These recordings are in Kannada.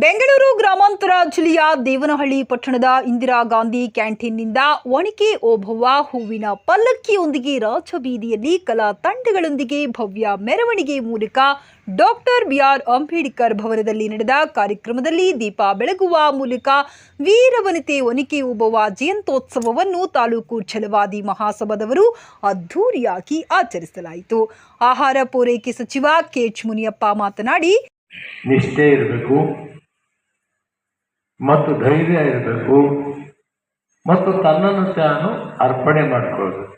ಗ್ರಾಮಾಂತರ ಜಿಲ್ಲೆಯ ದೇವನಹಳ್ಳಿ ಪಟ್ಟಣದ ಇಂದಿರಾ ಗಾಂಧಿ ಕ್ಯಾಂಟೀನ್ನಿಂದ ಒಣಕೆ ಓಬವ್ವ ಹೂವಿನ ಪಲ್ಲಕ್ಕಿಯೊಂದಿಗೆ ರಾಜಬೀದಿಯಲ್ಲಿ ಕಲಾ ತಂಡಗಳೊಂದಿಗೆ ಭವ್ಯ ಮೆರವಣಿಗೆ ಮೂಲಕ ಡಾಕ್ಟರ್ ಬಿಆರ್ ಅಂಬೇಡ್ಕರ್ ಭವನದಲ್ಲಿ ನಡೆದ ಕಾರ್ಯಕ್ರಮದಲ್ಲಿ ದೀಪ ಬೆಳಗುವ ಮೂಲಕ ವೀರವನಿತೆ ಒನಿಕೆ ಓಬವ್ವ ಜಯಂತ್ಯೋತ್ಸವವನ್ನು ತಾಲೂಕು ಛಲವಾದಿ ಮಹಾಸಭಾದವರು ಅದ್ಧೂರಿಯಾಗಿ ಆಚರಿಸಲಾಯಿತು. ಆಹಾರ ಪೂರೈಕೆ ಸಚಿವ ಕೆಎಚ್ ಮುನಿಯಪ್ಪ ಮಾತನಾಡಿ, ನಿಷ್ಠೆ ಇರಬೇಕು. ಮತ್ತು ಧೈರ್ಯ ಇರಬೇಕು. ಮತ್ತು ತನ್ನನ್ನು ತಾನು ಅರ್ಪಣೆ ಮಾಡಿಕೊಳ್ಬೇಕು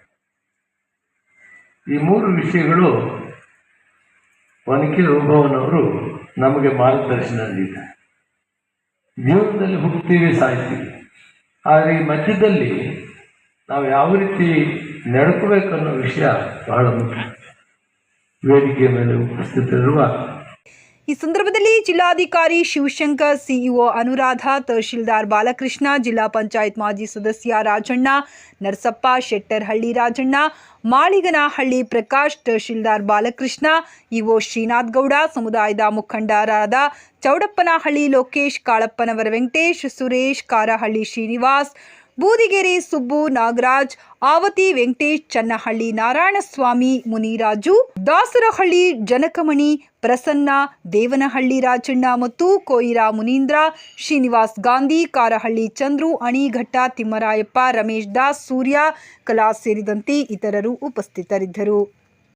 ಈ ಮೂರು ವಿಷಯಗಳು ಒನಕೆ ಓಬವ್ವನವರು ನಮಗೆ ಮಾರ್ಗದರ್ಶನ ನೀಡಿದ್ದಾರೆ. ಜೀವನದಲ್ಲಿ ಹುಟ್ಟುತ್ತೀವಿ ಸಾಯ್ತೀವಿ ಆದರೆ ಈ ಮಧ್ಯದಲ್ಲಿ ನಾವು ಯಾವ ರೀತಿ ನಡ್ಕೋಬೇಕನ್ನೋ ವಿಷಯ ಬಹಳ ಮುಖ್ಯ. ವೇದಿಕೆ ಮೇಲೆ ಉಪಸ್ಥಿತರಿರುವ ಈ ಸಂದರ್ಭದಲ್ಲಿ ಜಿಲ್ಲಾಧಿಕಾರಿ ಶಿವಶಂಕರ್, ಸಿಇಒ ಅನುರಾಧ, ತಹಶೀಲ್ದಾರ್ ಬಾಲಕೃಷ್ಣ, ಜಿಲ್ಲಾ ಪಂಚಾಯತ್ ಮಾಜಿ ಸದಸ್ಯ ರಾಜಣ್ಣ, ನರಸಪ್ಪ, ಶೆಟ್ಟರ್ಹಳ್ಳಿ ರಾಜಣ್ಣ, ಮಾಳಿಗನಹಳ್ಳಿ ಪ್ರಕಾಶ್, ತಹಶೀಲ್ದಾರ್ ಬಾಲಕೃಷ್ಣ, ಇಒ ಶ್ರೀನಾಥ್ ಗೌಡ ಸಮುದಾಯದ ಮುಖಂಡರಾದ ಚೌಡಪ್ಪನಹಳ್ಳಿ ಲೋಕೇಶ್, ಕಾಳಪ್ಪನವರ ವೆಂಕಟೇಶ್, ಸುರೇಶ್, ಕಾರಹಳ್ಳಿ ಶ್ರೀನಿವಾಸ್ ಬೂದಿಗೆರೆ ಸುಬ್ಬು, ನಾಗರಾಜ್, ಆವತಿ, ವೆಂಕಟೇಶ್, ಚನ್ನಹಳ್ಳಿ, ನಾರಾಯಣಸ್ವಾಮಿ, ಮುನಿರಾಜು, ದಾಸರಹಳ್ಳಿ, ಜನಕಮಣಿ, ಪ್ರಸನ್ನ, ದೇವನಹಳ್ಳಿ ರಾಜಣ್ಣ ಮತ್ತು ಕೋಯಿರಾ ಮುನೀಂದ್ರ, ಶ್ರೀನಿವಾಸ್ ಗಾಂಧಿ, ಕಾರಹಳ್ಳಿ ಚಂದ್ರು, ಅಣಿಘಟ್ಟ, ತಿಮ್ಮರಾಯಪ್ಪ, ರಮೇಶ್ ದಾಸ್, ಸೂರ್ಯ, ಕಲಾ ಸೇರಿದಂತೆ ಇತರರು ಉಪಸ್ಥಿತರಿದ್ದರು.